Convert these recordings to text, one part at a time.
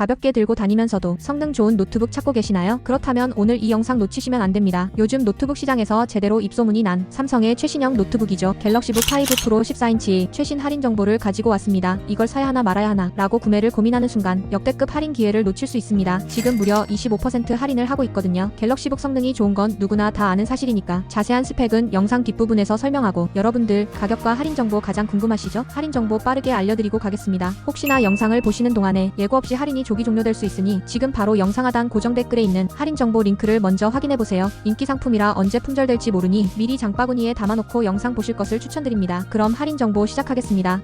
가볍게 들고 다니면서도 성능 좋은 노트북 찾고 계시나요? 그렇다면 오늘 이 영상 놓치시면 안 됩니다. 요즘 노트북 시장에서 제대로 입소문이 난 삼성의 최신형 노트북이죠. 갤럭시북 5 프로 14인치 최신 할인 정보를 가지고 왔습니다. 이걸 사야 하나 말아야 하나 라고 구매를 고민하는 순간 역대급 할인 기회를 놓칠 수 있습니다. 지금 무려 25% 할인을 하고 있거든요. 갤럭시북 성능이 좋은 건 누구나 다 아는 사실이니까 자세한 스펙은 영상 뒷부분에서 설명하고 여러분들 가격과 할인 정보 가장 궁금하시죠? 할인 정보 빠르게 알려드리고 가겠습니다. 혹시나 영상을 보시는 동안에 예고 없이 할인이 조기 종료될 수 있으니 지금 바로 영상 하단 고정 댓글에 있는 할인 정보 링크를 먼저 확인해 보세요. 인기 상품이라 언제 품절될지 모르니 미리 장바구니에 담아놓고 영상 보실 것을 추천드립니다. 그럼 할인 정보 시작하겠습니다.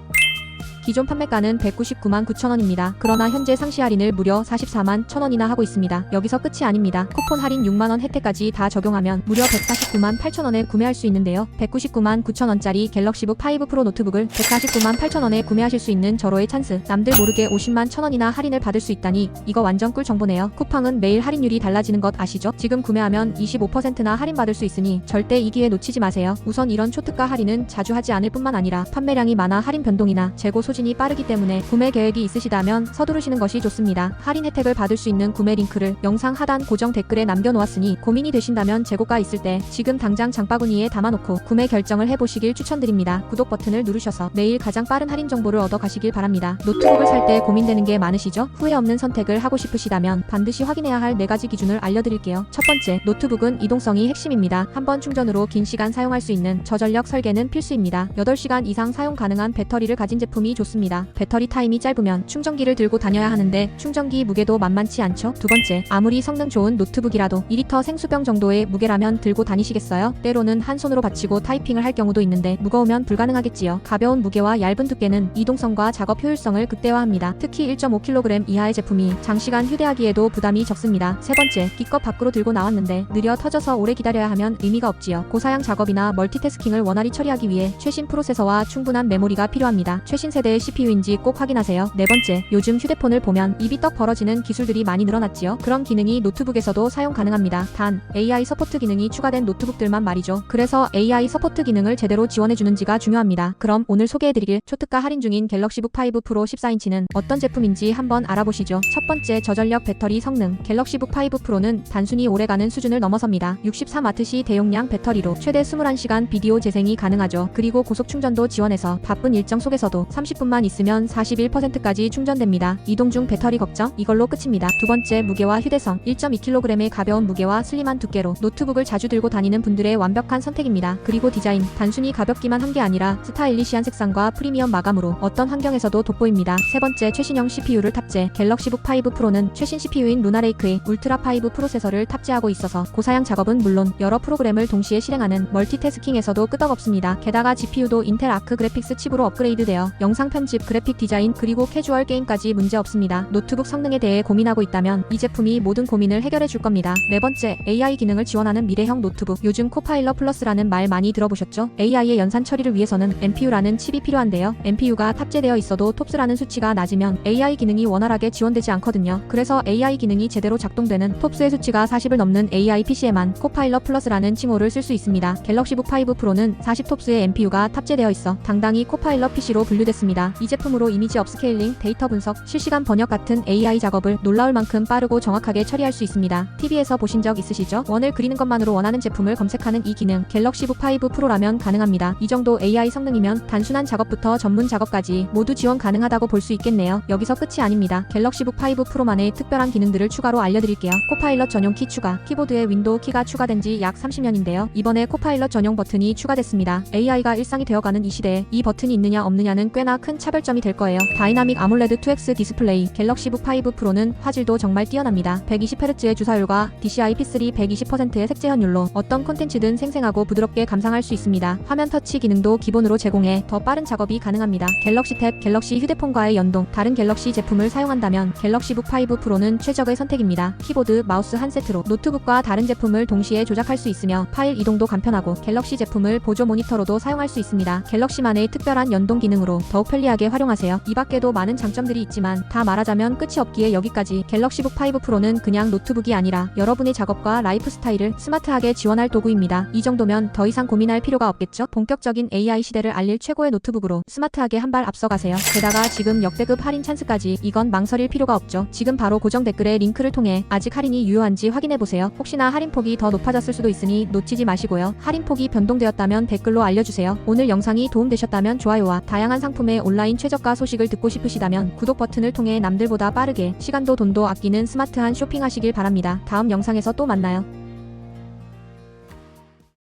기존 판매가는 199만 9천원입니다. 그러나 현재 상시 할인을 무려 44만 1천원이나 하고 있습니다. 여기서 끝이 아닙니다. 쿠폰 할인 6만원 혜택까지 다 적용하면 무려 149만 8천원에 구매할 수 있는데요. 199만 9천원짜리 갤럭시북 5 프로 노트북을 149만 8천원에 구매하실 수 있는 절호의 찬스. 남들 모르게 50만 1천원이나 할인을 받을 수 있다니 이거 완전 꿀 정보네요. 쿠팡은 매일 할인율이 달라지는 것 아시죠? 지금 구매하면 25%나 할인받을 수 있으니 절대 이 기회 놓치지 마세요. 우선 이런 초특가 할인은 자주 하지 않을 뿐만 아니라 판매량이 많아 할인 변동이나 재고 소진 이 빠르기 때문에 구매 계획이 있으시다면 서두르시는 것이 좋습니다. 할인 혜택을 받을 수 있는 구매 링크를 영상 하단 고정 댓글에 남겨놓았으니 고민이 되신다면 재고가 있을 때 지금 당장 장바구니에 담아놓고 구매 결정을 해보시길 추천드립니다. 구독 버튼을 누르셔서 매일 가장 빠른 할인 정보를 얻어 가시길 바랍니다. 노트북을 살 때 고민되는 게 많으시죠? 후회 없는 선택을 하고 싶으시다면 반드시 확인해야 할 4가지 기준을 알려드릴게요. 첫 번째, 노트북은 이동성이 핵심입니다. 한 번 충전으로 긴 시간 사용할 수 있는 저전력 설계는 필수입니다. 8시간 이상 사용 가능한 배터리를 가진 제품이 좋습니다. 배터리 타임이 짧으면 충전기를 들고 다녀야 하는데 충전기 무게도 만만치 않죠? 두 번째, 아무리 성능 좋은 노트북이라도 2리터 생수병 정도의 무게라면 들고 다니시겠어요? 때로는 한 손으로 받치고 타이핑을 할 경우도 있는데 무거우면 불가능하겠지요. 가벼운 무게와 얇은 두께는 이동성과 작업 효율성을 극대화합니다. 특히 1.5kg 이하의 제품이 장시간 휴대하기에도 부담이 적습니다. 세 번째, 기껏 밖으로 들고 나왔는데 느려 터져서 오래 기다려야 하면 의미가 없지요. 고사양 작업이나 멀티태스킹을 원활히 처리하기 위해 최신 프로세서와 충분한 메모리가 필요합니다. 최신 세대의 CPU인지 꼭 확인하세요. 네 번째, 요즘 휴대폰을 보면 입이 떡 벌어지는 기술들이 많이 늘어났지요. 그런 기능이 노트북에서도 사용 가능합니다. 단, AI 서포트 기능이 추가된 노트북들만 말이죠. 그래서 AI 서포트 기능을 제대로 지원해주는지가 중요합니다. 그럼 오늘 소개해드릴 초특가 할인 중인 갤럭시북 5 프로 14인치는 어떤 제품인지 한번 알아보시죠. 첫 번째, 저전력 배터리 성능. 갤럭시북 5 프로는 단순히 오래가는 수준을 넘어섭니다. 64와트시 대용량 배터리로 최대 21시간 비디오 재생이 가능하죠. 그리고 고속 충전도 지원해서 바쁜 일정 속에서도 30분 만 있으면 41%까지 충전됩니다. 이동 중 배터리 걱정? 이걸로 끝입니다. 두 번째, 무게와 휴대성. 1.2kg의 가벼운 무게와 슬림한 두께로 노트북을 자주 들고 다니는 분들의 완벽한 선택입니다. 그리고 디자인. 단순히 가볍기만 한 게 아니라 스타일리시한 색상과 프리미엄 마감으로 어떤 환경에서도 돋보입니다. 세 번째, 최신형 CPU를 탑재. 갤럭시북 5 프로는 최신 CPU인 루나레이크의 울트라 5 프로세서를 탑재하고 있어서 고사양 작업은 물론 여러 프로그램을 동시에 실행하는 멀티태스킹에서도 끄떡없습니다. 게다가 GPU도 인텔 아크 그래픽스 칩으로 업그레이드되어 영상 편집, 그래픽 디자인, 그리고 캐주얼 게임까지 문제 없습니다. 노트북 성능에 대해 고민하고 있다면 이 제품이 모든 고민을 해결해 줄 겁니다. 네 번째, AI 기능을 지원하는 미래형 노트북. 요즘 코파일럿 플러스라는 말 많이 들어보셨죠? AI의 연산 처리를 위해서는 NPU라는 칩이 필요한데요. NPU가 탑재되어 있어도 톱스라는 수치가 낮으면 AI 기능이 원활하게 지원되지 않거든요. 그래서 AI 기능이 제대로 작동되는 톱스의 수치가 40을 넘는 AI PC에만 코파일럿 플러스라는 칭호를 쓸 수 있습니다. 갤럭시북 5 프로는 40 톱스의 NPU가 탑재되어 있어 당당히 코파일럿 PC로 분류됐습니다. 이 제품으로 이미지 업스케일링, 데이터 분석, 실시간 번역 같은 AI 작업을 놀라울 만큼 빠르고 정확하게 처리할 수 있습니다. TV에서 보신 적 있으시죠? 원을 그리는 것만으로 원하는 제품을 검색하는 이 기능 갤럭시 북 5 프로라면 가능합니다. 이 정도 AI 성능이면 단순한 작업부터 전문 작업까지 모두 지원 가능하다고 볼 수 있겠네요. 여기서 끝이 아닙니다. 갤럭시 북 5 프로만의 특별한 기능들을 추가로 알려드릴게요. 코파일럿 전용 키 추가, 키보드에 윈도우 키가 추가된 지 약 30년인데요. 이번에 코파일럿 전용 버튼이 추가됐습니다. AI가 일상이 되어가는 이 시대에 이 버튼이 있느냐 없느냐는 꽤나 큰 차별점이 될 거예요. 다이나믹 아몰레드 2X 디스플레이 갤럭시 북 5 프로는 화질도 정말 뛰어납니다. 120Hz의 주사율과 DCI P3 120%의 색재 현율로 어떤 콘텐츠든 생생하고 부드럽게 감상할 수 있습니다. 화면 터치 기능도 기본으로 제공해 더 빠른 작업이 가능합니다. 갤럭시 탭, 갤럭시 휴대폰과의 연동, 다른 갤럭시 제품을 사용한다면 갤럭시 북 5 프로는 최적의 선택입니다. 키보드, 마우스 한 세트로 노트북과 다른 제품을 동시에 조작할 수 있으며 파일 이동도 간편하고 갤럭시 제품을 보조 모니터로도 사용할 수 있습니다. 갤럭시만의 특별한 연동 기능으로 더욱 편리하게 활용하세요. 이 밖에도 많은 장점들이 있지만 다 말하자면 끝이 없기에 여기까지 갤럭시북 5 프로는 그냥 노트북이 아니라 여러분의 작업과 라이프 스타일을 스마트하게 지원할 도구입니다. 이 정도면 더 이상 고민할 필요가 없겠죠? 본격적인 AI 시대를 알릴 최고의 노트북으로 스마트하게 한 발 앞서가세요. 게다가 지금 역대급 할인 찬스까지 이건 망설일 필요가 없죠. 지금 바로 고정 댓글에 링크를 통해 아직 할인이 유효한지 확인해보세요. 혹시나 할인폭이 더 높아졌을 수도 있으니 놓치지 마시고요. 할인폭이 변동되었다면 댓글로 알려주세요. 오늘 영상이 도움되셨다면 좋아요와 다양한 상품의 온라인 최저가 소식을 듣고 싶으시다면 구독 버튼을 통해 남들보다 빠르게 시간도 돈도 아끼는 스마트한 쇼핑하시길 바랍니다. 다음 영상에서 또 만나요.